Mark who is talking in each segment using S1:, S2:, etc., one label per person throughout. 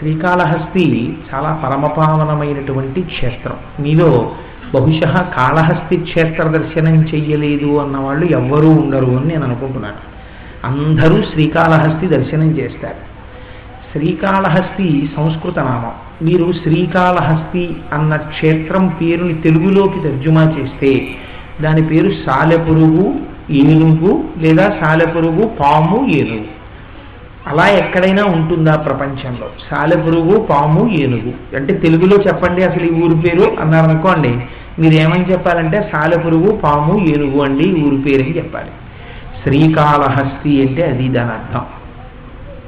S1: శ్రీకాళహస్తి చాలా పరమపావనమైనటువంటి క్షేత్రం. మీలో బహుశ కాళహస్తి క్షేత్ర దర్శనం చెయ్యలేదు అన్న వాళ్ళు ఎవ్వరూ ఉండరు అని నేను అనుకుంటున్నాను. అందరూ శ్రీకాళహస్తి దర్శనం చేస్తారు. శ్రీకాళహస్తి సంస్కృత నామం. మీరు శ్రీకాళహస్తి అన్న క్షేత్రం పేరుని తెలుగులోకి తర్జుమా చేస్తే దాని పేరు సాలెపురుగు ఏనుగు లేదా సాలెపురుగు పాము ఏనుగు. అలా ఎక్కడైనా ఉంటుందా ప్రపంచంలో? సాలెపురుగు పాము ఏనుగు. అంటే తెలుగులో చెప్పండి అసలు ఈ ఊరి పేరు అన్నారనుకోండి మీరు ఏమని చెప్పాలంటే సాలెపురుగు పాము ఏనుగు అండి ఈ ఊరి పేరు అని చెప్పాలి. శ్రీకాళహస్తి అంటే అది దాని అర్థం.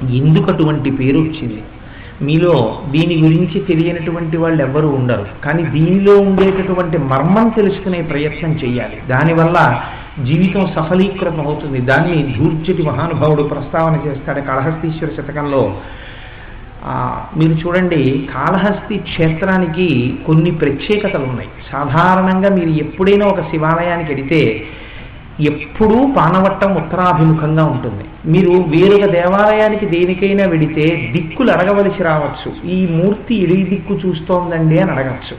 S1: ఎందుకు అటువంటి పేరు వచ్చింది? మీలో దీని గురించి తెలియనటువంటి వాళ్ళు ఎవ్వరూ ఉండరు. కానీ దీనిలో ఉండేటటువంటి మర్మం తెలుసుకునే ప్రయత్నం చేయాలి. దానివల్ల జీవితం సఫలీకృతం అవుతుంది. దాన్ని ధూర్జటి మహానుభావుడు ప్రస్తావన చేస్తాడు కాళహస్తీశ్వర శతకంలో. మీరు చూడండి కాళహస్తి క్షేత్రానికి కొన్ని ప్రత్యేకతలు ఉన్నాయి. సాధారణంగా మీరు ఎప్పుడైనా ఒక శివాలయానికి వెడితే ఎప్పుడూ పానవట్టం ఉత్తరాభిముఖంగా ఉంటుంది. మీరు వేరొక దేవాలయానికి దేనికైనా వెడితే దిక్కులు అడగవలసి రావచ్చు. ఈ మూర్తి ఇడి దిక్కు చూస్తోందండి అని అడగచ్చు.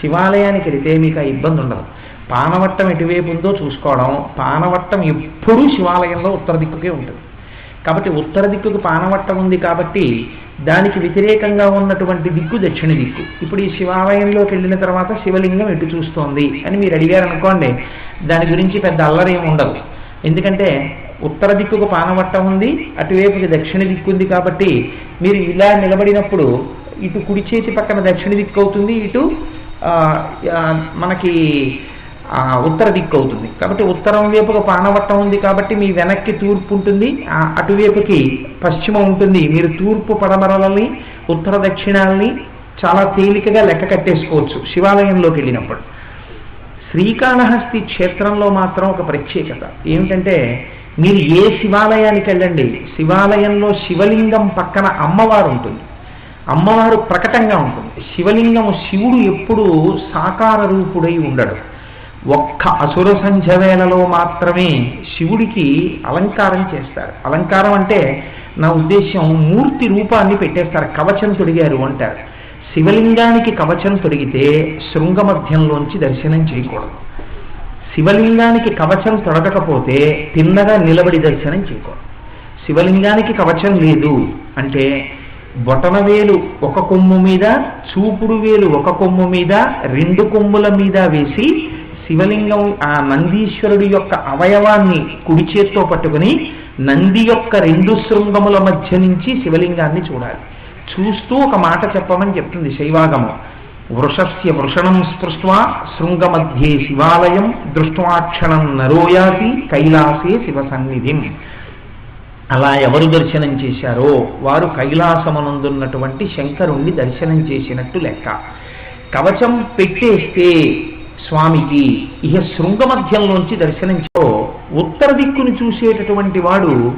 S1: శివాలయానికి వెళితే మీకు ఆ ఇబ్బంది ఉండదు. పానవట్టం ఎటువైపు ఉందో చూసుకోవడం పానవట్టం ఎప్పుడూ శివాలయంలో ఉత్తర దిక్కుకే ఉంటుంది. కాబట్టి ఉత్తర దిక్కుకు పానవట్టం ఉంది కాబట్టి దానికి వ్యతిరేకంగా ఉన్నటువంటి దిక్కు దక్షిణ దిక్కు. ఇప్పుడు ఈ శివాలయంలోకి వెళ్ళిన తర్వాత శివలింగం ఎటు చూస్తోంది అని మీరు అడిగారు అనుకోండి దాని గురించి పెద్ద అల్లరేం ఉండదు. ఎందుకంటే ఉత్తర దిక్కుకు పానవట్టం ఉంది అటువైపుకి దక్షిణ దిక్కు ఉంది కాబట్టి మీరు ఇలా నిలబడినప్పుడు ఇటు కుడి చేతి పక్కన దక్షిణ దిక్కు అవుతుంది ఇటు మనకి ఉత్తర దిక్కు అవుతుంది. కాబట్టి ఉత్తరం వైపుకు పానవట్టం ఉంది కాబట్టి మీ వెనక్కి తూర్పు ఉంటుంది. ఆ, అటువైపుకి పశ్చిమ ఉంటుంది. మీరు తూర్పు పడమరలని ఉత్తర దక్షిణాలని చాలా తేలికగా లెక్క కట్టేసుకోవచ్చు శివాలయంలోకి వెళ్ళినప్పుడు. శ్రీకాళహస్తి క్షేత్రంలో మాత్రం ఒక ప్రత్యేకత. ఏమిటంటే మీరు ఏ శివాలయానికి వెళ్ళండి శివాలయంలో శివలింగం పక్కన అమ్మవారు ఉంటుంది. అమ్మవారు ప్రకటంగా ఉంటుంది. శివలింగం శివుడు ఎప్పుడూ సాకార రూపుడై ఉండడు. ఒక్క అసుర సంధ్య వేళలో మాత్రమే శివుడికి అలంకారం చేస్తారు. అలంకారం అంటే నా ఉద్దేశం మూర్తి రూపాన్ని పెట్టేస్తారు. కవచం తొడిగారు అంటారు. శివలింగానికి కవచం తొడిగితే శృంగ మధ్యంలోంచి దర్శనం చేయకూడదు. శివలింగానికి కవచం తొడగకపోతే తిన్నగా నిలబడి దర్శనం చేయకూడదు. శివలింగానికి కవచం లేదు అంటే బొటన వేలు ఒక కొమ్ము మీద చూపుడు వేలు ఒక కొమ్ము మీద రెండు కొమ్ముల మీద వేసి శివలింగం ఆ నందీశ్వరుడి యొక్క అవయవాన్ని కుడి చేత్తో పట్టుకుని నంది యొక్క రెండు శృంగముల మధ్య నుంచి శివలింగాన్ని చూడాలి. చూస్తూ ఒక మాట చెప్పమని చెప్తుంది శైవాగమం. వృషస్య వృషణం స్పృష్ట్వా శృంగమధ్యే శివాలయం దృష్టాక్షణం నరోయాసి కైలాసే శివ సన్నిధిం అలా ఎవరు దర్శనం చేశారో వారు కైలాసమనందున్నటువంటి శంకరుణ్ణి దర్శనం చేసినట్టు లెక్క. కవచం పెట్టేస్తే స్వామికి ఇహ శృంగ మధ్యంలోంచి దర్శనంచో ఉత్తర దిక్కును చూసేటటువంటి వాడు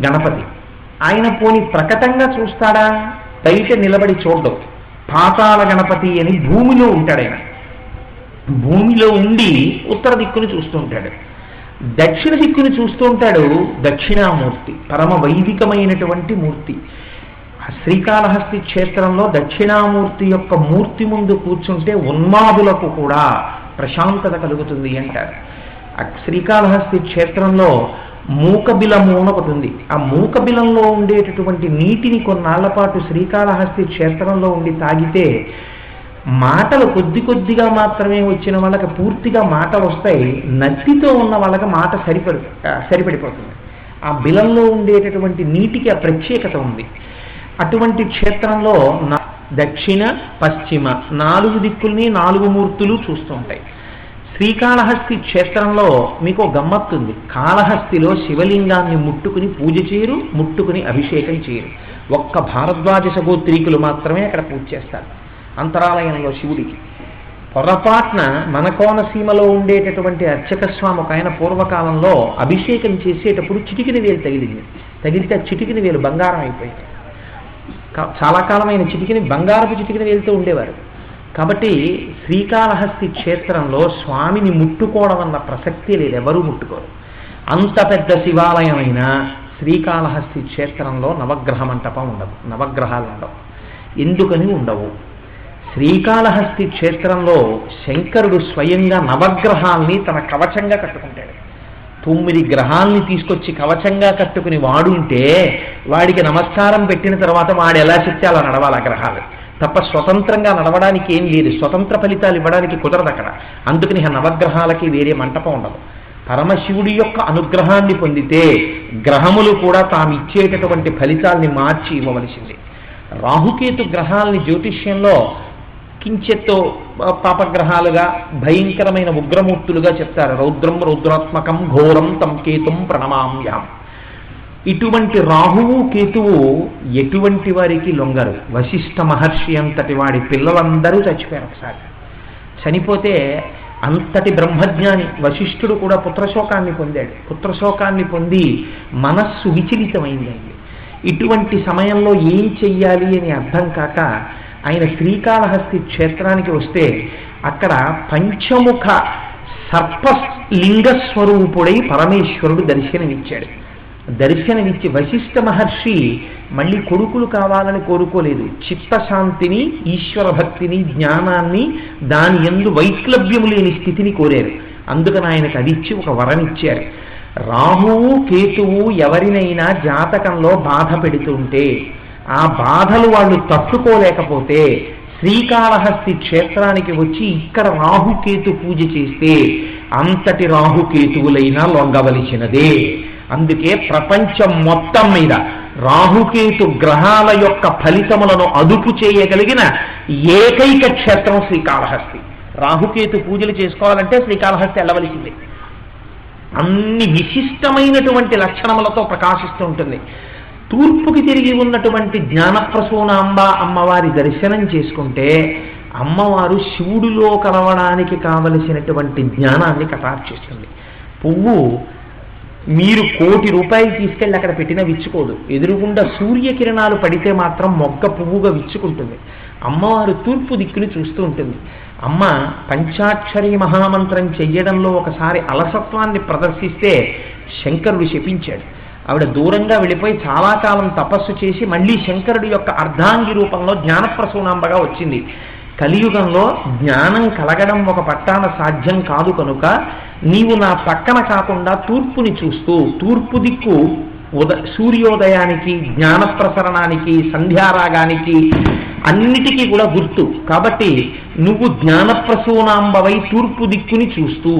S1: గణపతి. ఆయన పోని ప్రకటంగా చూస్తాడా? బయట నిలబడి చూడడం. పాతాళ గణపతి అని భూమిలో ఉంటాడు ఆయన భూమిలో ఉండి ఉత్తర దిక్కును చూస్తూ ఉంటాడు. దక్షిణ దిక్కుని చూస్తూ ఉంటాడు దక్షిణామూర్తి పరమ వైదికమైనటువంటి మూర్తి. శ్రీకాళహస్తి క్షేత్రంలో దక్షిణామూర్తి యొక్క మూర్తి ముందు కూర్చుంటే ఉన్మాదులకు కూడా ప్రశాంతత కలుగుతుంది అంటారు. శ్రీకాళహస్తి క్షేత్రంలో మూకబిలము అని ఒకటి ఉంది. ఆ మూకబిలంలో ఉండేటటువంటి నీటిని కొన్నాళ్ళ పాటు శ్రీకాళహస్తి క్షేత్రంలో ఉండి తాగితే మాటలు కొద్ది కొద్దిగా మాత్రమే వచ్చిన వాళ్ళకి పూర్తిగా మాటలు వస్తాయి. నత్తితో ఉన్న వాళ్ళకి మాట సరిపడు సరిపడిపోతుంది. ఆ బిలంలో ఉండేటటువంటి నీటికి ఆ ప్రత్యేకత ఉంది. అటువంటి క్షేత్రంలో దక్షిణ పశ్చిమ నాలుగు దిక్కుల్ని నాలుగు మూర్తులు చూస్తుంటాయి. శ్రీకాళహస్తి క్షేత్రంలో మీకు గమ్మత్తుంది కాళహస్తిలో శివలింగాన్ని ముట్టుకుని పూజ చేయరు ముట్టుకుని అభిషేకం చేయరు. ఒక్క భారద్వాజ సగోత్రీకులు మాత్రమే అక్కడ పూజ చేస్తారు. అంతరాలయంలో శివుడికి. పొరపాటున మన కోనసీమలో ఉండేటటువంటి అర్చక స్వామి ఒక ఆయన పూర్వకాలంలో అభిషేకం చేసేటప్పుడు చిటికిన వేలు తగిలింది. తగిలితే ఆ చిటికిన వేలు బంగారం అయిపోయింది. చాలా కాలమైన చిటికిని బంగారపు చిటికిని వెళ్తూ ఉండేవారు. కాబట్టి శ్రీకాళహస్తి క్షేత్రంలో స్వామిని ముట్టుకోవడం అన్న ప్రసక్తి లేదు ఎవరూ ముట్టుకోరు. అంత పెద్ద శివాలయం అయినా శ్రీకాళహస్తి క్షేత్రంలో నవగ్రహ మంటపం ఉండదు నవగ్రహాలు ఉండవు. ఎందుకని ఉండవు? శ్రీకాళహస్తి క్షేత్రంలో శంకరుడు స్వయంగా నవగ్రహాల్ని తన కవచంగా కట్టుకుంటాడు. తొమ్మిది గ్రహాల్ని తీసుకొచ్చి కవచంగా కట్టుకుని వాడుంటే వాడికి నమస్కారం పెట్టిన తర్వాత వాడు ఎలా చెప్తే అలా నడవాలి ఆ గ్రహాలు. తప్ప స్వతంత్రంగా నడవడానికి ఏం లేదు. స్వతంత్ర ఫలితాలు ఇవ్వడానికి కుదరదు అక్కడ. అందుకని ఆ నవగ్రహాలకి వేరే మంటపం ఉండదు. పరమశివుడి యొక్క అనుగ్రహాన్ని పొందితే గ్రహములు కూడా తాము ఇచ్చేటటువంటి ఫలితాల్ని మార్చి ఇవ్వవలసింది. రాహుకేతు గ్రహాల్ని జ్యోతిష్యంలో కించెత్తో పాపగ్రహాలుగా భయంకరమైన ఉగ్రమూర్తులుగా చెప్తారు. రౌద్రం రౌద్రాత్మకం ఘోరం తం కేతుం ప్రణమామ్యాం ఇటువంటి రాహువు కేతువు ఎటువంటి వారికి లొంగరు. వశిష్ఠ మహర్షి అంతటి వాడి పిల్లలందరూ చచ్చిపోయారు ఒకసారి. చనిపోతే అంతటి బ్రహ్మజ్ఞాని వశిష్ఠుడు కూడా పుత్రశోకాన్ని పొందాడు. పుత్రశోకాన్ని పొంది మనస్సు విచలితమైందండి ఇటువంటి సమయంలో ఏం చెయ్యాలి అని అర్థం కాక ఆయన శ్రీకాళహస్తి క్షేత్రానికి వస్తే అక్కడ పంచముఖ సర్పలింగ స్వరూపుడై పరమేశ్వరుడు దర్శనమిచ్చాడు. దర్శనమిచ్చి వశిష్ఠ మహర్షి మళ్ళీ కొడుకులు కావాలని కోరుకోలేదు. చిత్తశాంతిని ఈశ్వర భక్తిని జ్ఞానాన్ని దాని ఎందు వైక్లభ్యము లేని స్థితిని కోరారు. అందుకని ఆయనకు అది ఇచ్చి ఒక వరమిచ్చారు రాహువు కేతువు ఎవరినైనా జాతకంలో బాధ పెడుతుంటే ఆ బాధలు వాళ్ళు తట్టుకోలేకపోతే శ్రీకాళహస్తి క్షేత్రానికి వచ్చి ఇక్కడ రాహుకేతు పూజ చేస్తే అంతటి రాహుకేతువులైనా లొంగవలసినదే. అందుకే ప్రపంచం మొత్తం మీద రాహుకేతు గ్రహాల యొక్క ఫలితములను అదుపు చేయగలిగిన ఏకైక క్షేత్రం శ్రీకాళహస్తి. రాహుకేతు పూజలు చేసుకోవాలంటే శ్రీకాళహస్తి వెళ్ళవలసిందే. అన్ని విశిష్టమైనటువంటి లక్షణములతో ప్రకాశిస్తూ ఉంటుంది. తూర్పుకి తిరిగి ఉన్నటువంటి జ్ఞానప్రసూనాంబ అమ్మవారి దర్శనం చేసుకుంటే అమ్మవారు శివుడిలో కలవడానికి కావలసినటువంటి జ్ఞానాన్ని కటాక్షిస్తుంది పువ్వు మీరు కోటి రూపాయలు తీసుకెళ్ళి అక్కడ పెట్టినా విచ్చుకోదు. ఎదురుగుండా సూర్యకిరణాలు పడితే మాత్రం మొగ్గ పువ్వుగా విచ్చుకుంటుంది. అమ్మవారు తూర్పు దిక్కుని చూస్తూ ఉంటుంది. అమ్మ పంచాక్షరి మహామంత్రం చెయ్యడంలో ఒకసారి అలసత్వాన్ని ప్రదర్శిస్తే శంకరుడు శపించాడు. ఆవిడ దూరంగా వెళ్ళిపోయి చాలా కాలం తపస్సు చేసి మళ్ళీ శంకరుడి యొక్క అర్ధాంగి రూపంలో జ్ఞానప్రసూనాంబగా వచ్చింది. కలియుగంలో జ్ఞానం కలగడం ఒక పట్టాన సాధ్యం కాదు కనుక నీవు నా పక్కన కాకుండా తూర్పుని చూస్తూ తూర్పు దిక్కు ఉద సూర్యోదయానికి జ్ఞాన ప్రసరణానికి సంధ్యారాగానికి అన్నిటికీ కూడా గుర్తు. కాబట్టి నువ్వు జ్ఞానప్రసూనాంబవై తూర్పు దిక్కుని చూస్తూ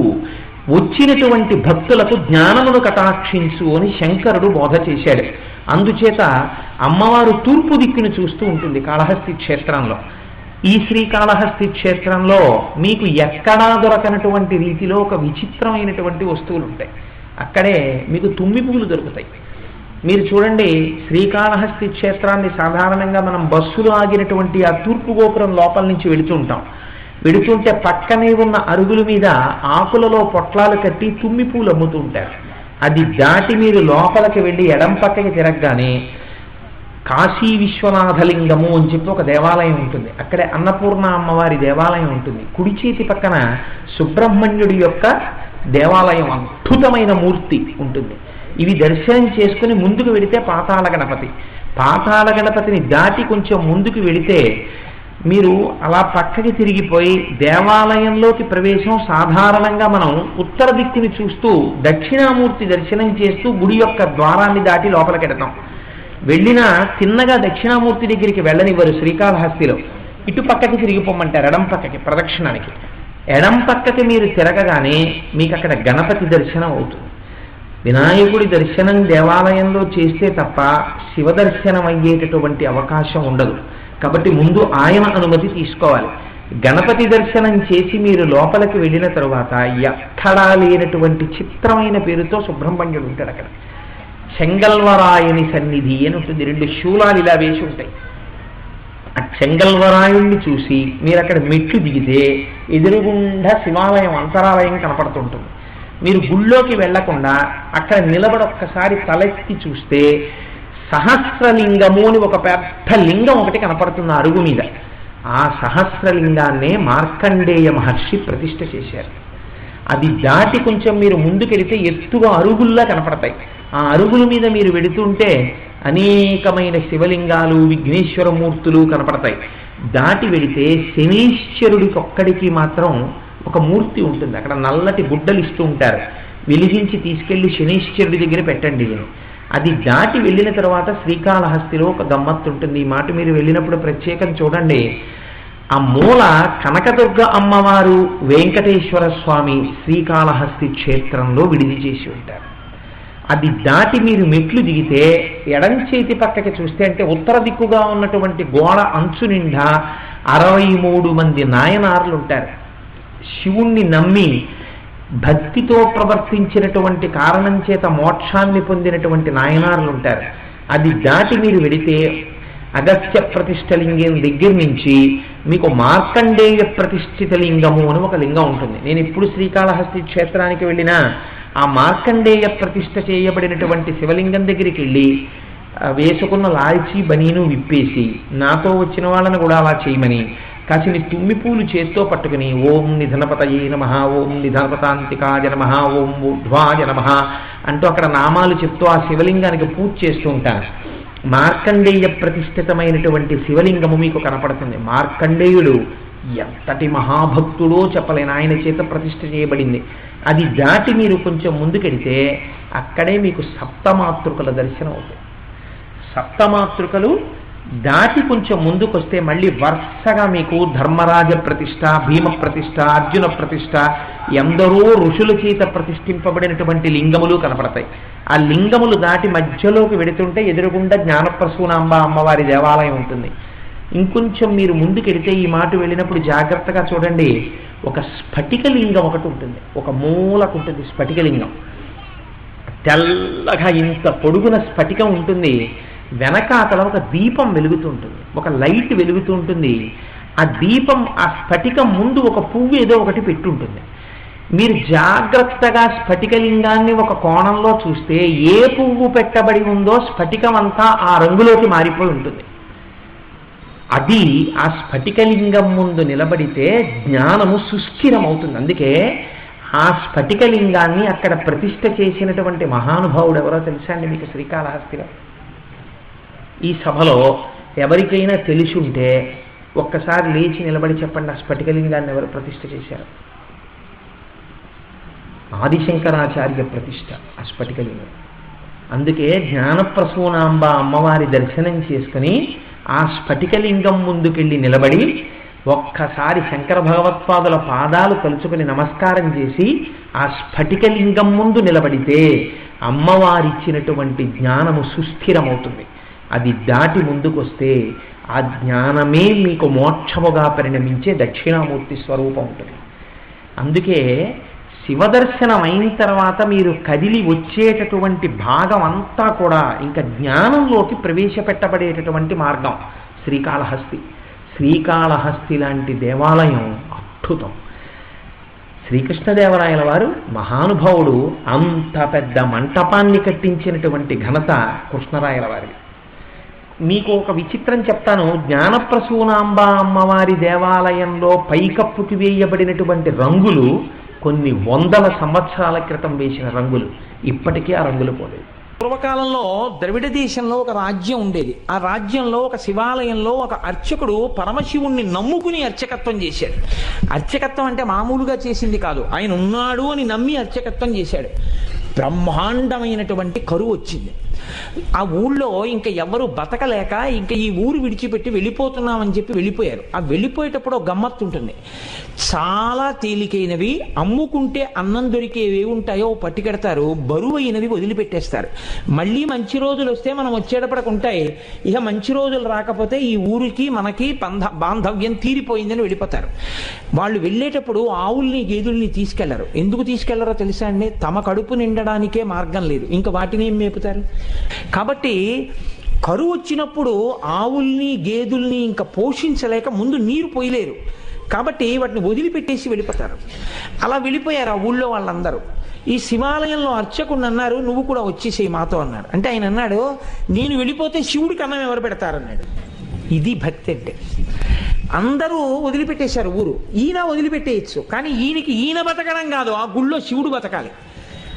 S1: వచ్చినటువంటి భక్తులకు జ్ఞానమును కటాక్షించు అని శంకరుడు బోధ చేశాడు. అందుచేత అమ్మవారు తూర్పు దిక్కుని చూస్తూ ఉంటుంది కాళహస్తి క్షేత్రంలో. ఈ శ్రీకాళహస్తి క్షేత్రంలో మీకు ఎక్కడా దొరకనటువంటి రీతిలో ఒక విచిత్రమైనటువంటి వస్తువులు ఉంటాయి అక్కడే మీకు తుమ్మి పువ్వులు దొరుకుతాయి. మీరు చూడండి శ్రీకాళహస్తి క్షేత్రాన్ని సాధారణంగా మనం బస్సులు ఆగినటువంటి ఆ తూర్పు గోపురం లోపల నుంచి వెళుతూ ఉంటాం. పెడుతుంటే పక్కనే ఉన్న అరుగుల మీద ఆకులలో పొట్లాలు కట్టి తుమ్మి పూలు అమ్ముతుంటారు అది దాటి మీరు లోపలికి వెళ్ళి ఎడం పక్కకి తిరగగానే కాశీ విశ్వనాథలింగము అని చెప్పి ఒక దేవాలయం ఉంటుంది. అక్కడే అన్నపూర్ణ అమ్మవారి దేవాలయం ఉంటుంది. కుడి చేతి పక్కన సుబ్రహ్మణ్యుడి యొక్క దేవాలయం అద్భుతమైన మూర్తి ఉంటుంది. ఇవి దర్శనం చేసుకుని ముందుకు వెడితే పాతాళ గణపతి. పాతాళ గణపతిని దాటి కొంచెం ముందుకు వెళితే మీరు అలా పక్కకి తిరిగిపోయి దేవాలయంలోకి ప్రవేశం సాధారణంగా మనం ఉత్తర దిక్కుని చూస్తూ దక్షిణామూర్తి దర్శనం చేస్తూ గుడి యొక్క ద్వారాన్ని దాటి లోపలికెడతాం వెళ్ళినా తిన్నగా దక్షిణామూర్తి దగ్గరికి వెళ్ళనివ్వరు శ్రీకాళహస్తిలో. ఇటు పక్కకి తిరిగిపోమంటారు ఎడం పక్కకి ప్రదక్షిణానికి. ఎడం పక్కకి మీరు తిరగగానే మీకు అక్కడ గణపతి దర్శనం అవుతుంది. వినాయకుడి దర్శనం దేవాలయంలో చేస్తే తప్ప శివ దర్శనం అయ్యేటటువంటి అవకాశం ఉండదు. కాబట్టి ముందు ఆయన అనుమతి తీసుకోవాలి. గణపతి దర్శనం చేసి మీరు లోపలికి వెళ్ళిన తరువాత ఎక్కడా లేనటువంటి చిత్రమైన పేరుతో సుబ్రహ్మణ్యుడు ఉంటాడు అక్కడ. చెంగల్వరాయని సన్నిధి అని ఉంటుంది. రెండు శూలాలు ఇలా వేసి ఉంటాయి. ఆ చెంగల్వరాయుణ్ణి చూసి మీరు అక్కడ మెట్లు దిగితే ఎదురుగుండా శివాలయం అంతరాలయం కనపడుతుంటుంది. మీరు గుళ్ళోకి వెళ్ళకుండా అక్కడ నిలబడి ఒక్కసారి తలెత్తి చూస్తే సహస్రలింగము అని ఒక పెద్ద లింగం ఒకటి కనపడుతుంది అరుగు మీద. ఆ సహస్రలింగాన్నే మార్కండేయ మహర్షి ప్రతిష్ఠ చేశారు. అది దాటి కొంచెం మీరు ముందుకెళితే ఎత్తుగా అరుగుల్లా కనపడతాయి. ఆ అరుగుల మీద మీరు వెడుతుంటే అనేకమైన శివలింగాలు విఘ్నేశ్వర మూర్తులు కనపడతాయి. దాటి వెడితే శనీశ్వరుడికి ఒక్కడికి మాత్రం ఒక మూర్తి ఉంటుంది. అక్కడ నల్లటి గుడ్డలు ఇస్తూ ఉంటారు. వెలిగించి తీసుకెళ్ళి శనీశ్వరుడి దగ్గర పెట్టండి నేను అది దాటి వెళ్ళిన తర్వాత శ్రీకాళహస్తిలో ఒక గమ్మత్తు ఉంటుంది. ఈ మాట మీరు వెళ్ళినప్పుడు ప్రత్యేకం చూడండి. ఆ మూల కనకదుర్గ అమ్మవారు వెంకటేశ్వర స్వామి శ్రీకాళహస్తి క్షేత్రంలో విడిది చేసి ఉంటారు. అది దాటి మీరు మెట్లు దిగితే ఎడం చేతి పక్కకి చూస్తే అంటే ఉత్తర దిక్కుగా ఉన్నటువంటి గోడ అంచు నిండా అరవై మూడు మంది నాయనార్లు ఉంటారు. శివుణ్ణి నమ్మి భక్తితో ప్రవర్తించినటువంటి కారణం చేత మోక్షాన్ని పొందినటువంటి నాయనార్లు ఉంటారు అది దాటి మీరు వెడితే అగస్త్య ప్రతిష్ఠ లింగం దగ్గర నుంచి మీకు మార్కండేయ ప్రతిష్ఠిత లింగము అని ఒక లింగం ఉంటుంది. నేను ఇప్పుడు శ్రీకాళహస్తి క్షేత్రానికి వెళ్ళినా ఆ మార్కండేయ ప్రతిష్ఠ చేయబడినటువంటి శివలింగం దగ్గరికి వెళ్ళి వేసుకున్న లాల్చి బనీను విప్పేసి నాతో వచ్చిన వాళ్ళని కూడా అలా చేయమని కాసిని తుమ్మిపూలు చేత్తో పట్టుకుని ఓం నిధనపతయే నమ ఓం నిధనపతాంతికాయ నమ ఓం ఊర్ధ్వాయ నమ అంటూ అక్కడ నామాలు చెప్తూ ఆ శివలింగానికి పూజ చేస్తూ ఉంటాను మార్కండేయ ప్రతిష్ఠితమైనటువంటి శివలింగము మీకు కనపడుతుంది. మార్కండేయుడు ఎంతటి మహాభక్తుడో చెప్పలేని ఆయన చేత ప్రతిష్ఠ చేయబడింది. అది దాటి మీరు కొంచెం ముందుకెడితే అక్కడే మీకు సప్తమాతృకల దర్శనం అవుతుంది. సప్తమాతృకలు దాటి కొంచెం ముందుకొస్తే మళ్ళీ వరుసగా మీకు ధర్మరాజ ప్రతిష్ట భీమ ప్రతిష్ట అర్జున ప్రతిష్ట ఎందరో ఋషుల చేత ప్రతిష్ఠింపబడినటువంటి లింగములు కనపడతాయి. ఆ లింగములు దాటి మధ్యలోకి వెడుతుంటే ఎదురుగుండా జ్ఞానప్రసూనాంబ అమ్మవారి దేవాలయం ఉంటుంది. ఇంకొంచెం మీరు ముందుకెడితే ఈ మాట వెళ్ళినప్పుడు జాగ్రత్తగా చూడండి. ఒక స్ఫటిక లింగం ఒకటి ఉంటుంది. ఒక మూలకు ఉంటుంది స్ఫటికలింగం తెల్లగా ఇంత పొడుగున స్ఫటికం ఉంటుంది. వెనకాతల ఒక దీపం వెలుగుతూ ఉంటుంది ఒక లైట్ వెలుగుతూ ఉంటుంది ఆ దీపం ఆ స్ఫటికం ముందు ఒక పువ్వు ఏదో ఒకటి పెట్టుంటుంది. మీరు జాగ్రత్తగా స్ఫటికలింగాన్ని ఒక కోణంలో చూస్తే ఏ పువ్వు పెట్టబడి ఉందో స్ఫటికం అంతా ఆ రంగులోకి మారిపోయి ఉంటుంది. అది ఆ స్ఫటికలింగం ముందు నిలబడితే జ్ఞానము సుస్థిరమవుతుంది. అందుకే ఆ స్ఫటికలింగాన్ని అక్కడ ప్రతిష్ఠ చేసినటువంటి మహానుభావుడు ఎవరో తెలుసా అండి మీకు శ్రీకాళహస్తిలో? ఈ సభలో ఎవరికైనా తెలిసి ఉంటే ఒక్కసారి లేచి నిలబడి చెప్పండి. ఆ స్ఫటికలింగాన్ని ఎవరు ప్రతిష్ఠ చేశారు? ఆదిశంకరాచార్య ప్రతిష్ట ఆ స్ఫటికలింగం అందుకే జ్ఞానప్రసూనాంబ అమ్మవారి దర్శనం చేసుకుని ఆ స్ఫటికలింగం ముందుకెళ్ళి నిలబడి ఒక్కసారి శంకర భగవత్పాదుల పాదాలు కలుచుకుని నమస్కారం చేసి ఆ స్ఫటికలింగం ముందు నిలబడితే అమ్మవారిచ్చినటువంటి జ్ఞానము సుస్థిరమవుతుంది. అది దాటి ముందుకొస్తే ఆ జ్ఞానమే మీకు మోక్షముగా పరిణమించే దక్షిణామూర్తి స్వరూపం ఉంటుంది. అందుకే శివదర్శనం అయిన తర్వాత మీరు కదిలి వచ్చేటటువంటి భాగం అంతా కూడా ఇంకా జ్ఞానంలోకి ప్రవేశపెట్టబడేటటువంటి మార్గం శ్రీకాళహస్తి. శ్రీకాళహస్తి లాంటి దేవాలయం అద్భుతం. శ్రీకృష్ణదేవరాయల వారు మహానుభావుడు అంత పెద్ద మంటపాన్ని కట్టించినటువంటి ఘనత కృష్ణరాయల వారిది. మీకు ఒక విచిత్రం చెప్తాను. జ్ఞానప్రసూనాంబ అమ్మవారి దేవాలయంలో పైకప్పుకి వేయబడినటువంటి రంగులు కొన్ని వందల సంవత్సరాల క్రితం వేసిన రంగులు. ఇప్పటికీ ఆ రంగులు పోలేదు.
S2: పూర్వకాలంలో ద్రవిడ దేశంలో ఒక రాజ్యం ఉండేది. ఆ రాజ్యంలో ఒక శివాలయంలో ఒక అర్చకుడు పరమశివుణ్ణి నమ్ముకుని అర్చకత్వం చేశాడు. అర్చకత్వం అంటే మామూలుగా చేసింది కాదు. ఆయన ఉన్నాడు అని నమ్మి అర్చకత్వం చేశాడు. బ్రహ్మాండమైనటువంటి కరువు వచ్చింది. ఆ ఊళ్ళో ఇంకా ఎవరు బతకలేక ఇంకా ఈ ఊరు విడిచిపెట్టి వెళ్ళిపోతున్నామని చెప్పి వెళ్ళిపోయారు. ఆ వెళ్ళిపోయేటప్పుడు ఒక గమ్మత్తు ఉంటుంది. చాలా తేలికైనవి అమ్ముకుంటే అన్నం దొరికేవి ఉంటాయో పట్టుకెడతారు బరువు అయినవి వదిలిపెట్టేస్తారు. మళ్ళీ మంచి రోజులు వస్తే మనం వచ్చేటప్పటికి ఉంటాయి. ఇక మంచి రోజులు రాకపోతే ఈ ఊరికి మనకి బంధ బాంధవ్యం తీరిపోయిందని వెళ్ళిపోతారు. వాళ్ళు వెళ్ళేటప్పుడు ఆవుల్ని గేదుల్ని తీసుకెళ్ళరు. ఎందుకు తీసుకెళ్ళరో తెలుసా అండి? తమ కడుపు నిండడానికే మార్గం లేదు. ఇంకా వాటిని ఏం మేపుతారు? కాబట్టి కరువు వచ్చినప్పుడు ఆవుల్ని గేదెల్ని ఇంకా పోషించలేక ముందు నీరు పోయలేరు. కాబట్టి వాటిని వదిలిపెట్టేసి వెళ్ళిపోతారు. అలా వెళ్ళిపోయారు ఆ ఊళ్ళో వాళ్ళందరూ. ఈ శివాలయంలో అర్చకుడు అన్నారు నువ్వు కూడా వచ్చేసేయి మాతో అన్నాడు. అంటే ఆయన అన్నాడు నేను వెళ్ళిపోతే శివుడికి అన్నం ఎవరు పెడతారన్నాడు ఇది భక్తి అంటే. అందరూ వదిలిపెట్టేశారు ఊరు. ఈయన వదిలిపెట్టేయచ్చు. కానీ ఈయనకి ఈయన బతకడం కాదు ఆ గుళ్ళో శివుడు బతకాలి.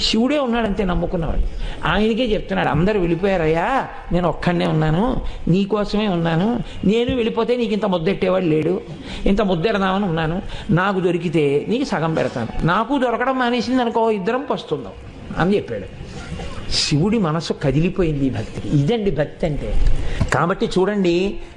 S2: శివుడే ఉన్నాడంతే నమ్ముకున్నవాడు. ఆయనకే చెప్తున్నాడు అందరూ వెళ్ళిపోయారయ్యా నేను ఒక్కడనే ఉన్నాను నీకోసమే ఉన్నాను నేను వెళ్ళిపోతే నీకు ఇంత ముద్దెట్టేవాడు లేడు ఇంత ముద్దెడదామని ఉన్నాను నాకు దొరికితే నీకు సగం పెడతాను నాకు దొరకడం మానేసింది అనుకో ఇద్దరం పస్తుందాం అని చెప్పాడు. శివుడి మనసు కదిలిపోయింది ఈ భక్తికి. ఇదండి భక్తి అంటే. కాబట్టి చూడండి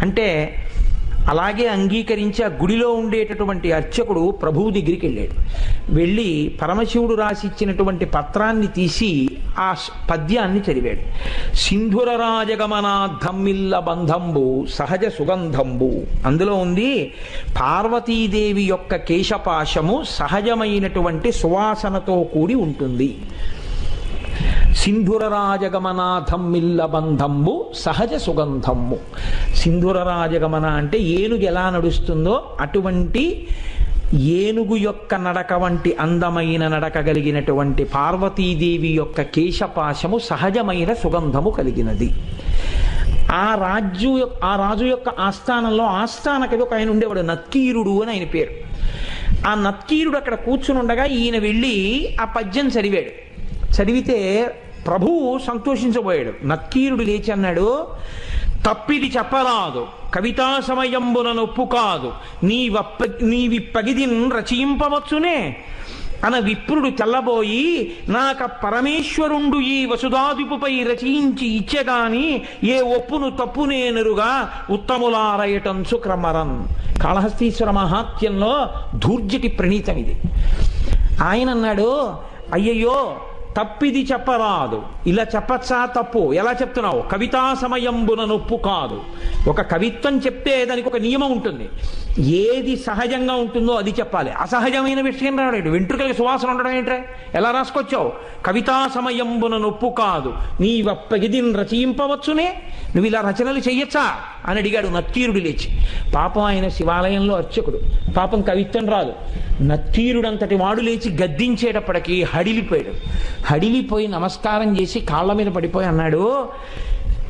S2: అంటే అలాగే అంగీకరించి ఆ గుడిలో ఉండేటటువంటి అర్చకుడు ప్రభువు దగ్గరికి వెళ్ళాడు. వెళ్ళి పరమశివుడు రాసిచ్చినటువంటి పత్రాన్ని తీసి ఆ పద్యాన్ని చదివాడు. సింధుర రాజగమనాధమ్మిల్ల బంధంబు సహజ సుగంధంబు. అందులో ఉంది పార్వతీదేవి యొక్క కేశపాశము సహజమైనటువంటి సువాసనతో కూడి ఉంటుంది. సింధుర రాజగమనాథమ్మిల్ల బంధంబు సహజ సుగంధము సింధుర రాజగమన అంటే ఏనుగు ఎలా నడుస్తుందో అటువంటి ఏనుగు యొక్క నడక వంటి అందమైన నడక కలిగినటువంటి పార్వతీదేవి యొక్క కేశపాశము సహజమైన సుగంధము కలిగినది. ఆ రాజు ఆ రాజు యొక్క ఆస్థానంలో ఆస్థానకి ఒక ఆయన ఉండేవాడు నత్కీరుడు అని ఆయన పేరు. ఆ నత్కీరుడు అక్కడ కూర్చుని ఉండగా ఈయన వెళ్ళి ఆ పద్యం చదివాడు. చదివితే ప్రభువు సంతోషించబోయాడు. నక్కీరుడు లేచి అన్నాడు తప్పిది చెప్పరాదు. కవితా సమయంబున నొప్పు కాదు నీ వప్ప నీవిప్పగిదిన్ రచయింపవచ్చునే అన విప్రుడు తెల్లబోయి నాక పరమేశ్వరుండు ఈ వసుధాదిపుపై రచయించి ఇచ్చెగాని ఏ ఒప్పును తప్పునేనరుగా ఉత్తములారయటంచు క్రమరన్ కాళహస్తీశ్వర మహాత్యంలో ధూర్జటి ప్రణీతం ఇది ఆయన అన్నాడు అయ్యయ్యో తప్పిది చెప్పరాదు. ఇలా చెప్పచ్చా? తప్పు. ఎలా చెప్తున్నావు? కవితా సమయంబున నొప్పు కాదు. ఒక కవిత్వం చెప్తే దానికి ఒక నియమం ఉంటుంది. ఏది సహజంగా ఉంటుందో అది చెప్పాలి. అసహజమైన విషయం రాడు వెంట్రుకలకి సువాసన ఉండడం ఏంట్రా? ఎలా రాసుకొచ్చావు? కవితా సమయంబున నొప్పు కాదు. నీ వప్పగిదిన్ రచయింపవచ్చునే? నువ్వు ఇలా రచనలు చెయ్యొచ్చా? అని అడిగాడు నత్తీరుడు లేచి. పాపం ఆయన శివాలయంలో అర్చకుడు. పాపం కవిత్వం రాదు. నత్తీరుడంతటి వాడు లేచి గద్దించేటప్పటికీ హడిలిపోయాడు. హడిలిపోయి నమస్కారం చేసి కాళ్ళ మీద పడిపోయి అన్నాడు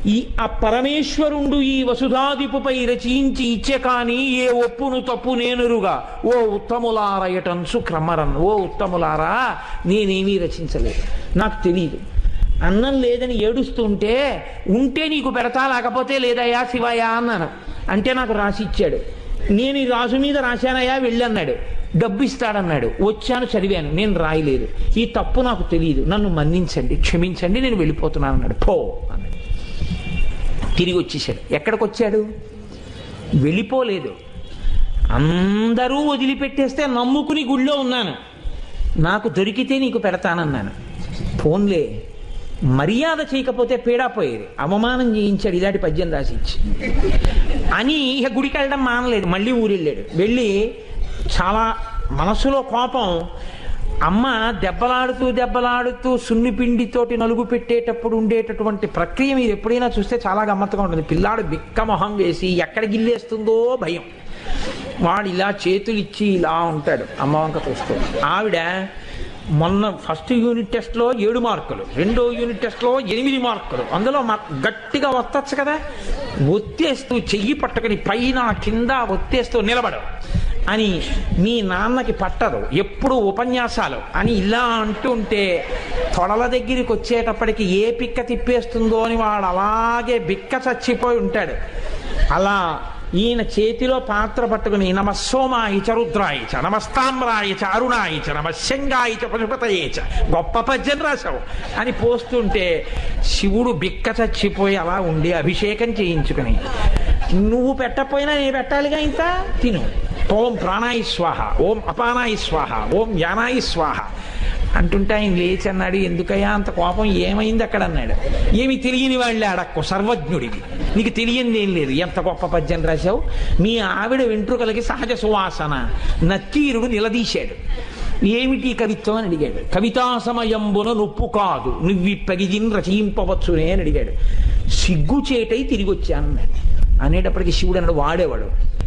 S2: ఈ ఆ పరమేశ్వరుండు ఈ వసుధాదిపుపై రచించి ఇచ్చే కానీ ఏ ఒప్పును తప్పు నేనురుగా. ఓ ఉత్తములారయటన్సు క్రమరన్. ఓ ఉత్తములారా నేనేమీ రచించలేదు. నాకు తెలియదు అన్నం లేదని ఏడుస్తుంటే ఉంటే నీకు పెడతా లేకపోతే లేదయ్యా శివయ్యా అన్నాను. అంటే నాకు రాసి ఇచ్చాడు. నేను ఈ రాజు మీద రాశానయ్యా వెళ్ళన్నాడు. డబ్బు ఇస్తాడన్నాడు వచ్చాను చదివాను. నేను రాయలేదు. ఈ తప్పు నాకు తెలియదు నన్ను మన్నించండి క్షమించండి నేను వెళ్ళిపోతున్నాను అన్నాడు పో అన్నాడు. తిరిగి వచ్చేసాడు ఎక్కడికి వచ్చాడు వెళ్ళిపోలేదు. అందరూ వదిలిపెట్టేస్తే నమ్ముకుని గుళ్ళో ఉన్నాను. నాకు దొరికితే నీకు పెడతానన్నాను. ఫోన్లే. మర్యాద చేయకపోతే పీడాపోయేది అవమానం చేయించాడు ఇలాంటి పద్యం రాసిచ్చి. అని ఇక గుడికి వెళ్ళడం మానలేదు. మళ్ళీ ఊరెళ్ళాడు. వెళ్ళి చాలా మనసులో కోపం అమ్మ దెబ్బలాడుతూ దెబ్బలాడుతూ సున్నిపిండితోటి నలుగు పెట్టేటప్పుడు ఉండేటటువంటి ప్రక్రియ మీరు ఎప్పుడైనా చూస్తే చాలా గమ్మత్తుగా ఉంటుంది. పిల్లాడు బిక్క మొహం వేసి ఎక్కడ గిల్లేస్తుందో భయం. వాడు ఇలా చేతులు ఇచ్చి ఇలా ఉంటాడు. అమ్మ వంక చూస్తూ. ఆవిడ మొన్న ఫస్ట్ యూనిట్ టెస్ట్లో ఏడు మార్కులు. రెండో యూనిట్ టెస్ట్లో ఎనిమిది మార్కులు. అందులో మా గట్టిగా వస్తచ్చు కదా? ఒత్తేస్తూ చెయ్యి పట్టుకొని పైన కింద ఒత్తేస్తూ నిలబడవు. అని మీ నాన్నకి పట్టదు. ఎప్పుడు ఉపన్యాసాలు. అని ఇలా అంటుంటే తొడల దగ్గరికి వచ్చేటప్పటికి ఏ పిక్క తిప్పేస్తుందో అని వాడు అలాగే బిక్క చచ్చిపోయి ఉంటాడు. అలా ఈయన చేతిలో పాత్ర పట్టుకుని నమస్సోమాయిచ రుద్రాయిచ నమస్తామ్రాయిచ అరుణాయిచ నమశంగాయిచ పశుపతయేచ చ గొప్ప పద్యం రాశావు అని పోస్తుంటే శివుడు బిక్క చచ్చిపోయి అలా ఉండి అభిషేకం చేయించుకుని నువ్వు పెట్టపోయినా నేను పెట్టాలిగా ఇంత? తిను. ఓం ప్రాణాయి స్వాహ ఓం అపానాయి స్వాహ ఓం యానాయి స్వాహ అంటుంటే ఆయన లేచి అన్నాడు ఎందుకయ్యా అంత కోపం? ఏమైంది అక్కడ? అన్నాడు. ఏమి తెలియని వాళ్ళే అడక్కు సర్వజ్ఞుడివి. నీకు తెలియంది ఏం లేదు. ఎంత గొప్ప పద్యం రాశావు? మీ ఆవిడ వెంట్రుకలకి సహజ సువాసన. నత్తీరుడు నిలదీశాడు. ఏమిటి కవిత్వం? అని అడిగాడు. కవితా సమయంబున నొప్పు కాదు. నువ్విప్పగిజిన్ రచయింపవచ్చునే అని అడిగాడు. సిగ్గుచేటై తిరిగి వచ్చాను అన్నాడు. అనేటప్పటికి శివుడు అన్నాడు వాడేవాడు.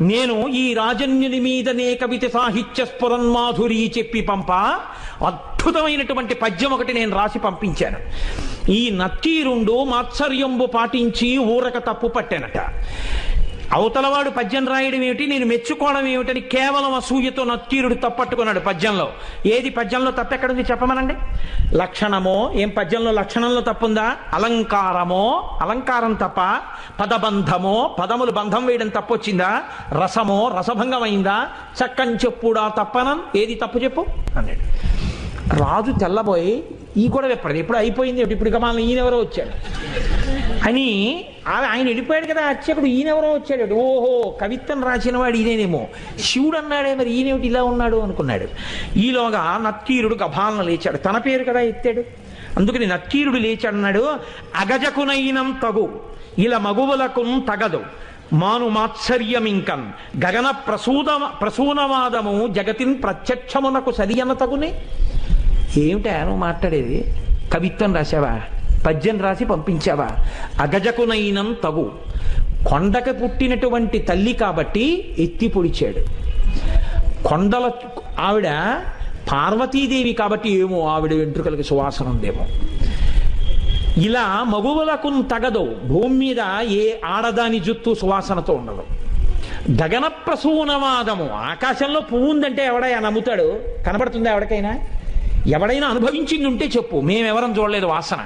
S2: నేను ఈ రాజన్యుని మీదనే కవిత సాహిత్య స్ఫురన్మాధురి చెప్పి పంప. అద్భుతమైనటువంటి పద్యం ఒకటి నేను రాసి పంపించాను. ఈ నత్తీరుండు మాత్సర్యంబు పాటించి ఊరక తప్పు పట్టానట. అవతలవాడు పద్యం రాయడం ఏమిటి? నేను మెచ్చుకోవడం ఏమిటని కేవలం అసూయతో నత్తీరుడు తప్పట్టుకున్నాడు పద్యంలో. ఏది పద్యంలో తప్పెక్కడుంది చెప్పమనండి? లక్షణమో ఏం పద్యంలో? లక్షణంలో తప్పుందా? అలంకారమో అలంకారం తప్ప? పదబంధమో పదములు బంధం వేయడం తప్పొచ్చిందా? రసమో రసభంగం అయిందా చక్కని చెప్పుడా తప్పనం? ఏది తప్పు చెప్పు? అన్నాడు రాజు తెల్లబోయి ఈ కూడా విప్పడదు ఇప్పుడు అయిపోయింది? ఇప్పుడు ఇక మన ఈయనెవరో వచ్చాడు. అని ఆ- ఆయన వెళ్ళిపోయాడు కదా అర్చకుడు ఈయనెవరో వచ్చాడు. ఓహో కవిత్వం రాసిన వాడు ఈయనేమో శివుడు అన్నాడే మరి ఈయనేమిటి ఇలా ఉన్నాడు అనుకున్నాడు. ఈలోగా నత్తీరుడు గభాలను లేచాడు. తన పేరు కదా ఎత్తాడు. అందుకని నత్తీరుడు లేచాడు అన్నాడు అగజకునైనం తగు ఇలా మగువులకు తగదు మాను మాత్సర్యమింకన్ గగన ప్రసూద ప్రసూనవాదము జగతిన్ ప్రత్యక్షమునకు సరియన తగునే. ఏమిటా నువ్వు మాట్లాడేది? కవిత్వం రాసావా పద్యం రాసి పంపించావా? అగజకునైనం తగు. కొండకు పుట్టినటువంటి తల్లి కాబట్టి ఎత్తి పొడిచాడు. కొండల ఆవిడ పార్వతీదేవి కాబట్టి ఏమో ఆవిడ వెంట్రుకలకి సువాసన ఉందేమో. ఇలా మగువులకు తగదు. భూమి మీద ఏ ఆడదాని జుత్తు సువాసనతో ఉండదు. గగన ప్రసూనవాదము ఆకాశంలో పువ్వు ఉందంటే ఎవడైనా నమ్ముతాడు? కనబడుతుందా ఎవరికైనా ఎవడైనా అనుభవించింది ఉంటే చెప్పు. మేమెవరం చూడలేదు వాసన.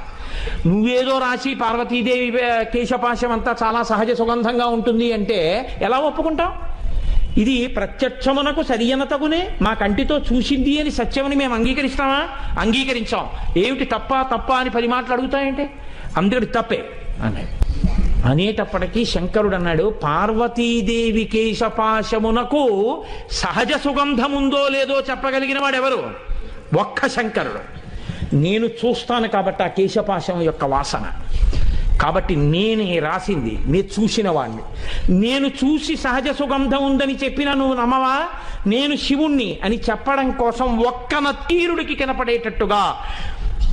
S2: నువ్వేదో రాసి పార్వతీదేవి కేశపాశం అంతా చాలా సహజ సుగంధంగా ఉంటుంది అంటే ఎలా ఒప్పుకుంటాం? ఇది ప్రత్యక్షమునకు సరియన తగునే మా కంటితో చూసింది అని సత్యమని మేము అంగీకరిస్తామా? అంగీకరించాం. ఏమిటి తప్ప తప్ప అని పది మాటలు అడుగుతాయంటే? అందుకని తప్పే అన్నాడు. అనేటప్పటికీ శంకరుడు అన్నాడు పార్వతీదేవి కేశపాశమునకు సహజ సుగంధం ఉందో లేదో చెప్పగలిగిన వాడెవరు? ఒక్క శంకరుడు. నేను చూస్తాను కాబట్టి ఆ కేశపాశం యొక్క వాసన. కాబట్టి నేనే రాసింది నేను చూసిన వాడిని నేను చూసి సహజ సుగంధం ఉందని చెప్పిన నువ్వు నమ్మవా? నేను శివుణ్ణి అని చెప్పడం కోసం ఒక్క నత్తీరుడికి కనపడేటట్టుగా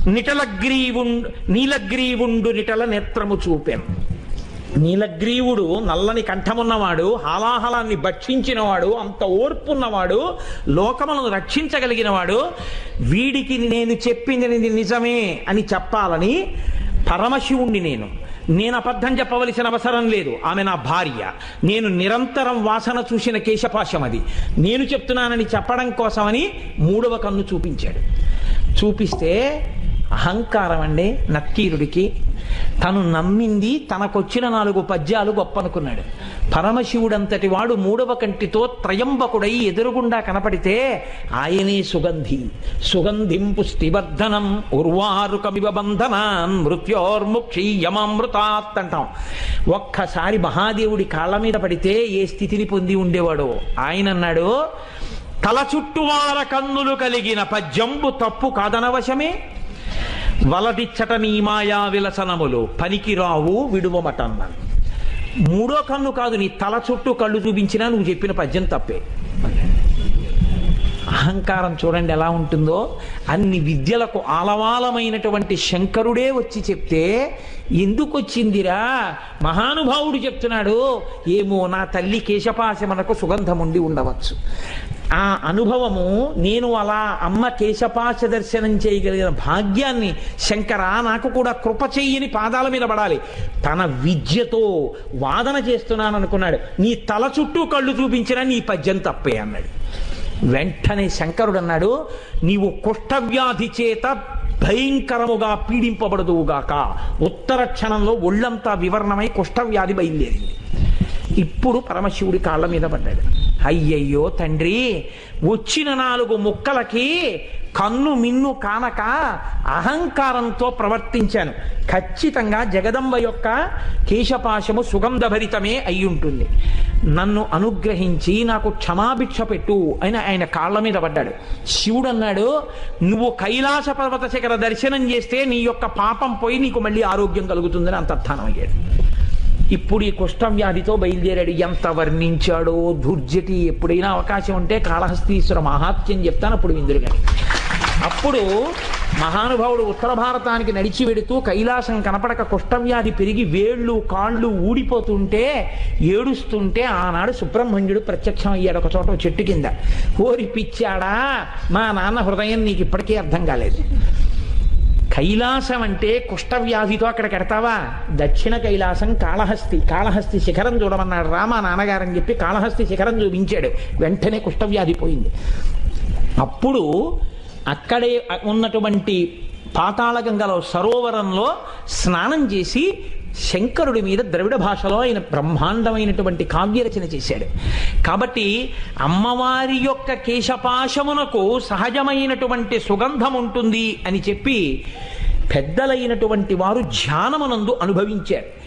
S2: నిటలగ్రీవుండు నీలగ్రీవుండు నిటల నేత్రము చూపాను. నీలగ్రీవుడు నల్లని కంఠమున్నవాడు హాలాహలాన్ని భక్షించినవాడు అంత ఓర్పున్నవాడు లోకములను రక్షించగలిగినవాడు వీడికి నేను చెప్పింది నిజమే అని చెప్పాలని పరమశివుణ్ణి నేను. నేను అబద్ధం చెప్పవలసిన అవసరం లేదు. ఆమె నా భార్య. నేను నిరంతరం వాసన చూసిన కేశపాశం అది నేను చెప్తున్నానని చెప్పడం కోసమని మూడవ కన్ను చూపించాడు. చూపిస్తే అహంకారం అండి నక్కీరుడికి. తను నమ్మింది తనకొచ్చిన నాలుగు పద్యాలు గొప్పనుకున్నాడు. పరమశివుడంతటి వాడు మూడవ కంటితో త్రయంబకుడై ఎదురుగుండా కనపడితే ఆయనే సుగంధి. సుగంధింపు పుష్టివర్ధనం ఉర్వారుకమివ బంధనాన్ మృత్యోర్ముక్షీయమామృతాత్ అంటాం ఒక్కసారి మహాదేవుడి కాళ్ళ మీద పడితే ఏ స్థితిని పొంది ఉండేవాడు? ఆయన అన్నాడు తల చుట్టువార కన్నులు కలిగిన పద్యంబు తప్పు కాదనవశమే. వలదిచ్చట నీ మాయా విలసనములు పనికిరావు విడువమటన్నాను మూడో కన్ను కాదు నీ తల చుట్టూ కళ్ళు చూపించినా నువ్వు చెప్పిన పద్యం తప్పే. అహంకారం చూడండి ఎలా ఉంటుందో. అన్ని విద్యలకు ఆలవాలమైనటువంటి శంకరుడే వచ్చి చెప్తే ఎందుకు వచ్చిందిరా మహానుభావుడు చెప్తున్నాడు ఏమో నా తల్లి కేశపాశమనకు సుగంధం ఉండి ఉండవచ్చు. ఆ అనుభవము నేను అలా అమ్మ కేశపాశ దర్శనం చేయగలిగిన భాగ్యాన్ని శంకర నాకు కూడా కృప చెయ్యని పాదాల మీద పడాలి. తన విద్యతో వాదన చేస్తున్నాను అనుకున్నాడు నీ తల చుట్టూ కళ్ళు చూపించినా నీ పద్యం తప్పే అన్నాడు. వెంటనే శంకరుడు అన్నాడు నీవు కుష్ఠవ్యాధి చేత భయంకరముగా పీడింపబడదువుగాక. ఉత్తర క్షణంలో ఒళ్ళంతా వివరణమై కుష్ఠవ్యాధి బయలుదేరింది. ఇప్పుడు పరమశివుడి కాళ్ళ మీద పడ్డాడు. అయ్యయ్యో తండ్రి వచ్చిన నాలుగు ముక్కలకి కన్ను మిన్ను కానక అహంకారంతో ప్రవర్తించాను. ఖచ్చితంగా జగదంబ యొక్క కేశపాశము సుగంధభరితమే అయి ఉంటుంది నన్ను అనుగ్రహించి నాకు క్షమాభిక్ష పెట్టు అని ఆయన కాళ్ళ మీద పడ్డాడు. శివుడు అన్నాడు నువ్వు కైలాస పర్వత శిఖర దర్శనం చేస్తే నీ యొక్క పాపం పోయి నీకు మళ్ళీ ఆరోగ్యం కలుగుతుందని అంతర్థానం అయ్యాడు ఇప్పుడు ఈ కుష్ఠం వ్యాధితో బయలుదేరాడు. ఎంత వర్ణించాడో దుర్జటి. ఎప్పుడైనా అవకాశం ఉంటే కాళహస్తీశ్వర మహాత్యం చెప్తాను అప్పుడు విందురు కానీ అప్పుడు మహానుభావుడు ఉత్తర భారతానికి నడిచి వెడుతూ కైలాసం కనపడక కుష్ఠవ్యాధి పెరిగి వేళ్ళు కాళ్ళు ఊడిపోతుంటే ఏడుస్తుంటే ఆనాడు సుబ్రహ్మణ్యుడు ప్రత్యక్షం అయ్యాడు ఒక చోట చెట్టు కింద. ఓరి పిచ్చాడా మా నాన్న హృదయం నీకు ఇప్పటికీ అర్థం కాలేదు. కైలాసం అంటే కుష్ఠవ్యాధితో అక్కడ కడతావా? దక్షిణ కైలాసం కాళహస్తి కాళహస్తి శిఖరం చూడమన్నాడు రామా నాన్నగారని చెప్పి కాళహస్తి శిఖరం చూపించాడు. వెంటనే కుష్ఠవ్యాధి పోయింది. అప్పుడు అక్కడే ఉన్నటువంటి పాతాళగంగలో సరోవరంలో స్నానం చేసి శంకరుడి మీద ద్రవిడ భాషలో ఆయన బ్రహ్మాండమైనటువంటి కావ్యరచన చేశాడు. కాబట్టి అమ్మవారి యొక్క కేశపాశమునకు సహజమైనటువంటి సుగంధం ఉంటుంది అని చెప్పి పెద్దలైనటువంటి వారు ధ్యానమునందు అనుభవించారు.